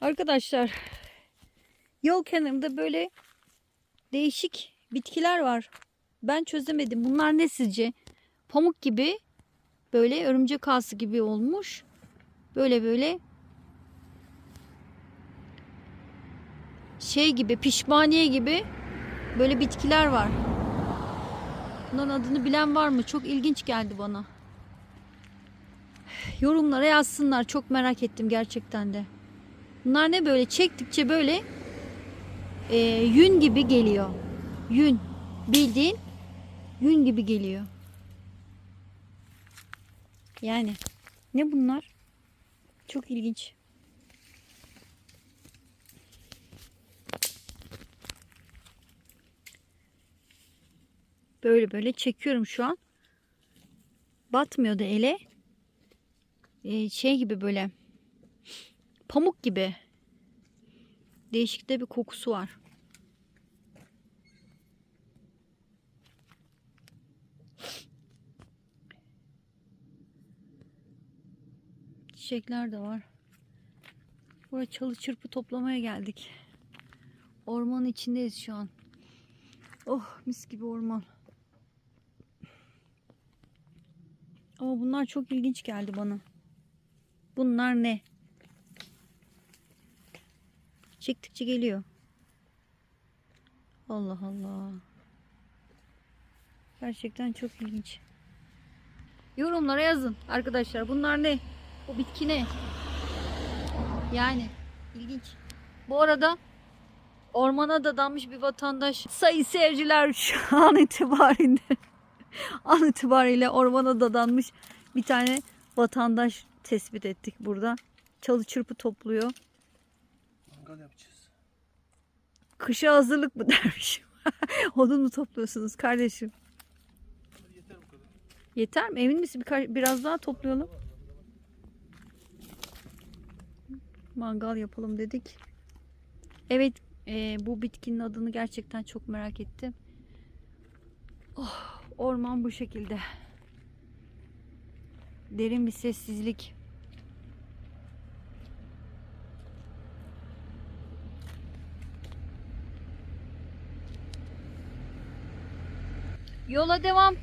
Arkadaşlar yol kenarında böyle değişik bitkiler var. Ben çözemedim. Bunlar ne sizce? Pamuk gibi böyle örümcek ağası gibi olmuş. Böyle böyle şey gibi pişmaniye gibi böyle bitkiler var. Bunların adını bilen var mı? Çok ilginç geldi bana. Yorumlara yazsınlar. Çok merak ettim gerçekten de. Bunlar ne böyle çektikçe böyle e, yün gibi geliyor. Yün. Bildiğin yün gibi geliyor. Yani ne bunlar? Çok ilginç. Böyle böyle çekiyorum şu an. Batmıyor da ele. Ee, şey gibi böyle pamuk gibi. Değişik de bir kokusu var. Çiçekler de var. Buraya çalı çırpı toplamaya geldik. Ormanın içindeyiz şu an. Oh mis gibi orman. Ama bunlar çok ilginç geldi bana. Bunlar ne? Çektikçe geliyor. Allah Allah. Gerçekten çok ilginç. Yorumlara yazın arkadaşlar. Bunlar ne? Bu bitki ne? Yani ilginç. Bu arada ormana dadanmış bir vatandaş. Sayı seyirciler şu an itibariyle an itibariyle ormana dadanmış bir tane vatandaş tespit ettik burada. Çalı çırpı topluyor. Mangal yapacağız. Kışa hazırlık mı dermiş. Odun mu topluyorsunuz kardeşim? Yeter bu kadar. Yeter mi? Emin misin? Biraz daha toplayalım. Mangal yapalım dedik. Evet, e, bu bitkinin adını gerçekten çok merak ettim. Oh, orman bu şekilde. Derin bir sessizlik. Yola devam.